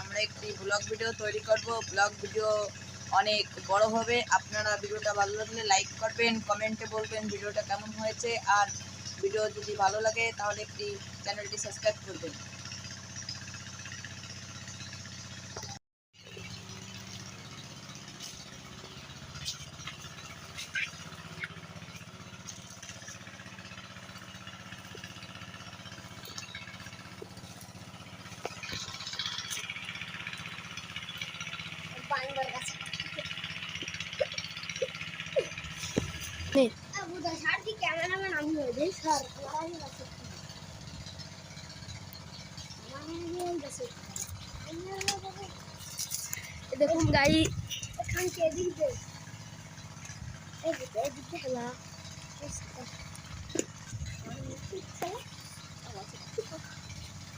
আমরা একটি blog video তৈরি করব। ব্লগ ভিডিও অনেক বড় হবে। আপনারা ভিডিওটা ভালো লাগলে লাইক করবেন কমেন্টে বলবেন ভিডিওটা কেমন হয়েছে। আর ভিডিও যদি ভালো লাগে তাহলে একটি চ্যানেলটি সাবস্ক্রাইব করবেন। যাই স্যার দেখুন এদিকে এদিকে হেলা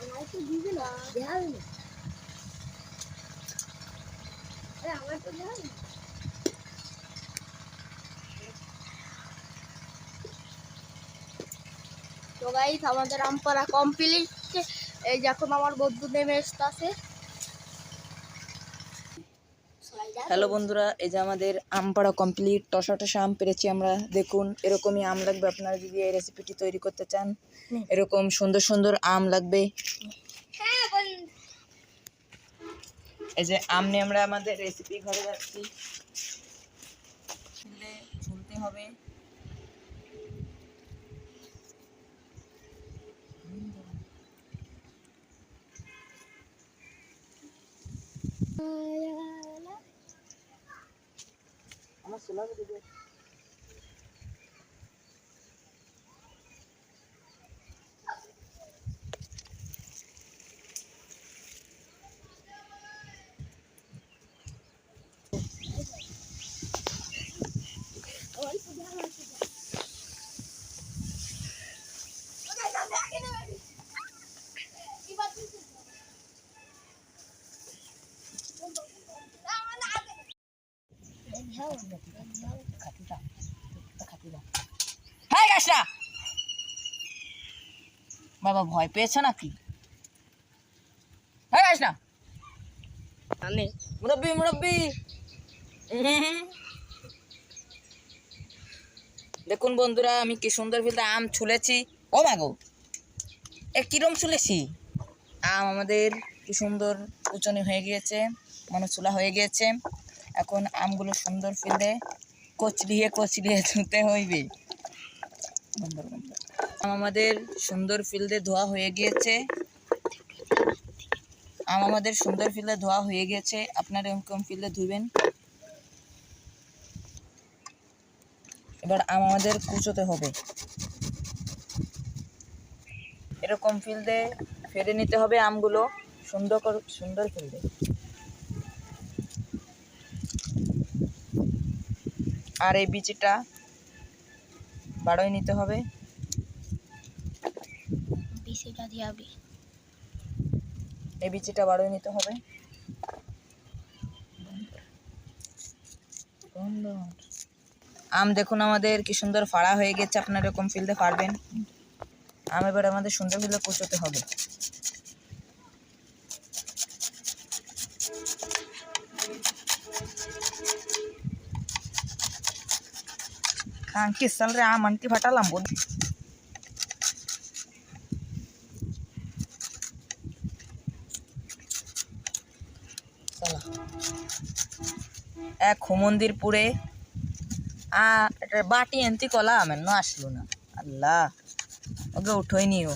আমার তো দিবে না আরে আমার তো গাইস আমাদের আমপাড়া কমপ্লিট এই যে এখন আমার বন্ধু নেমে আসতেছে হ্যালো বন্ধুরা এই যে আমাদের আম পাড়া কমপ্লিট টসা টসা আম পেরেছি আমরা। দেখুন এরকমই আম লাগবে। আপনারা যদি এই রেসিপিটি তৈরি করতে চান এরকম সুন্দর সুন্দর আম লাগবে। হ্যাঁ এই যে আমনে আমরা আমাদের রেসিপি ঘরে যাচ্ছি। ছুলে ঝুলতে হবে। আমার সোলা দিবে হ্যাঁ গাছটা বাবা ভয় পেয়েছে নাকি? হ্যাঁ গাছ না মুরব্বি মুরব্বি। দেখুন বন্ধুরা আমি কি সুন্দর ফিলতে আম ছুলেছি। ও মাগো এ কিরম ছুলেছি? আম আমাদের কি সুন্দর উচনি হয়ে গিয়েছে মানে চুলা হয়ে গিয়েছে। এখন আমগুলো সুন্দর ফিলে কচলিয়ে কচলিয়ে ধুতে হইবে। আম আমাদের সুন্দর ফিল্ডে ধোয়া হয়ে গিয়েছে। আম আমাদের সুন্দর ফিল্ডে ধোয়া হয়ে গিয়েছে। আপনারা এরকম ফিল্ডে ধুবেন। এবার আম আমাদের কুচোতে হবে। এরকম ফিল্ডে ফেলে নিতে হবে আমগুলো। সুন্দর সুন্দর ফিল্ডে আর এই বিচিটা বাড়োয় নিতে হবে। দিয়াবি এই বিচিটা বাড়োয় নিতে হবে। আম দেখুন আমাদের কি সুন্দর ফাড়া হয়ে গেছে আপনারা এরকম ফিলতে পারবেন। আম এবার আমাদের সুন্দর ফিলতে কুচোতে হবে। রে আম আনকি ফাটালাম বোন চলো এক মন্দিরপুরে আ বাটি এনতি কলা আমার ন আসলো না আল্লাহ ওকে উঠোই নিও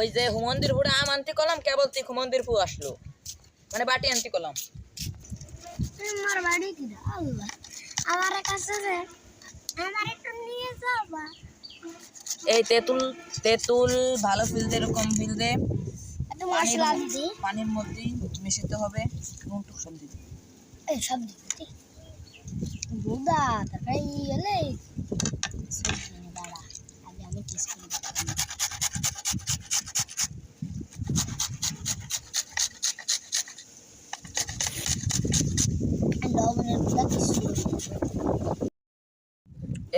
ওই যে হুমন্দিরপুরে আম আনতে কলাম কেবল তুই হুমন্দিরপুর আসলো। মানে বাটি আনতে কলাম। আমার বাড়ি কি আল্লাহ। আমার কাছে যে আমার একটু নিয়ে যাবা এই তেঁতুল তেঁতুল ভালো ফিলতে এরকম ফিলতে পানির মধ্যে মিশাতে হবে নুন টুক সব দিতে এই সব দিদি বুদা তারপরে এলে দাঁড়া আগে আমি টেস্ট করে দেখি। লবণের গুঁড়া কিছু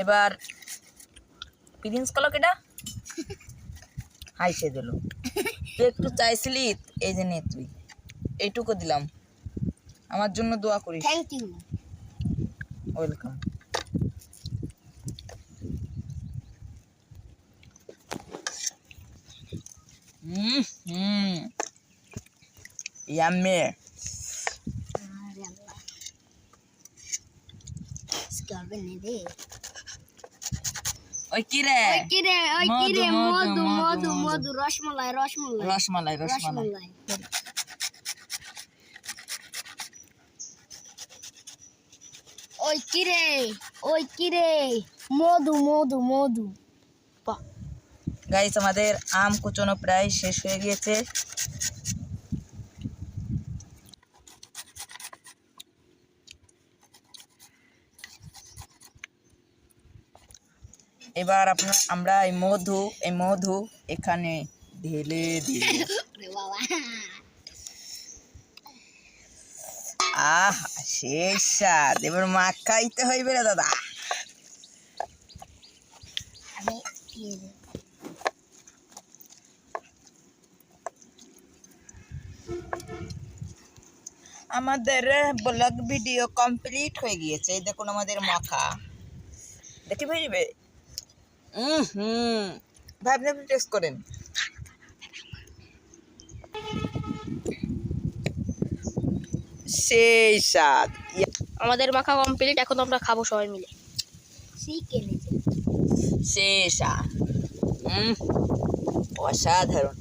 এবার প্রিন্স কলো কেটা হাই সে দিল। তুই একটু চাইছিলি এই যে নে তুই। এইটুকু দিলাম। আমার জন্য দোয়া করিস। থ্যাংক ইউ ওয়েলকাম হুম হুম। ইয়াম্মি আরে আল্লাহ নে ওই কি রে ওই কি রে ওই কি রে মধু, মধু। মধু, রসমালাই রসমালাই। রসমালাই রসমালাই। রসমালাই ওই কি রে ওই কি রে মধু মধু। মধু গাইস আমাদের আম কুচনো প্রায় শেষ হয়ে গিয়েছে। এবার আপনার আমরা এই মধু এই মধু এখানে ঢেলে বাবা। আহ শেষ স্বাদ। এবার মাখ খাইতে হইবে রে দাদা। আমাদের ব্লগ ভিডিও কমপ্লিট হয়ে গিয়েছে। এই দেখুন আমাদের মাখা। দেখে ফেলবে হুম হুম ভাবনা টেস্ট করেন। সেই স্বাদ। আমাদের মাখা কমপ্লিট এখন আমরা খাব সবাই মিলে। সেই স্বাদ। হুম অসাধারণ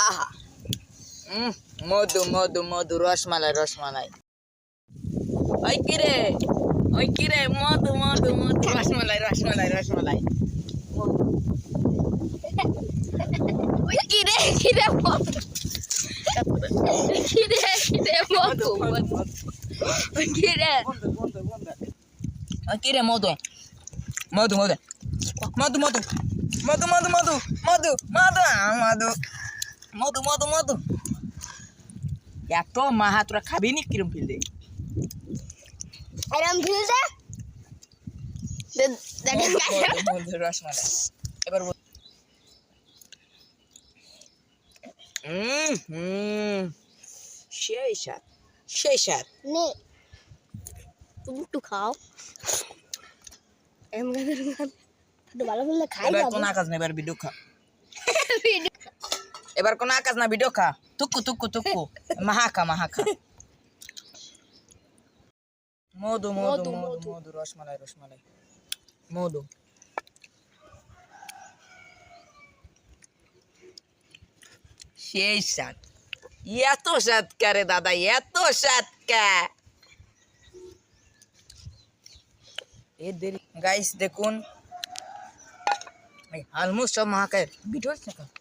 আহা উম, মধু মধু মধু রসমালাই রসমালাই। ওই কিরে ওই কিরে মধু মধু মধু রসমালাই রসমালাই রসমালাই। মধু ওই কিরে কিরে মধু। কিরে কিরে মধু মধু। ওই কিরে। ওই কিরে মধু। মধু মধু। মধু মধু। মধু মধু মধু। মধু মধু মধু। মধু মধু মধু। এত মাহা তোরা খাবি নি কিরম ফিল এরম রসমালাই এবার হুম। সেই সেই স্বাদ। নে। তুমি একটু খাও। এম গানের ভালো করলে খাই এবার যাব। কোন আকাশ না এবার ভিডিও খা। এবার কোন আকাশ না ভিডিও খা। Tuku tuku tuku. mahaka mahaka. মধু মধু মধু মধু রসমালাই রসমালাই মধু সেই স্বাদ এত স্বাদ কারে দাদা এত স্বাদ কা গাইস দেখুন। হালমুস সব মাহাকায় ভিডিও না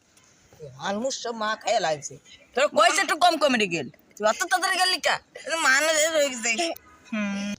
অলমোস্ট সব মা খাইয়া লাগছে তোর কইছে একটু কম কমে গেল তুই অত তাদের গেলি কা? মানুষ গেছে হুম।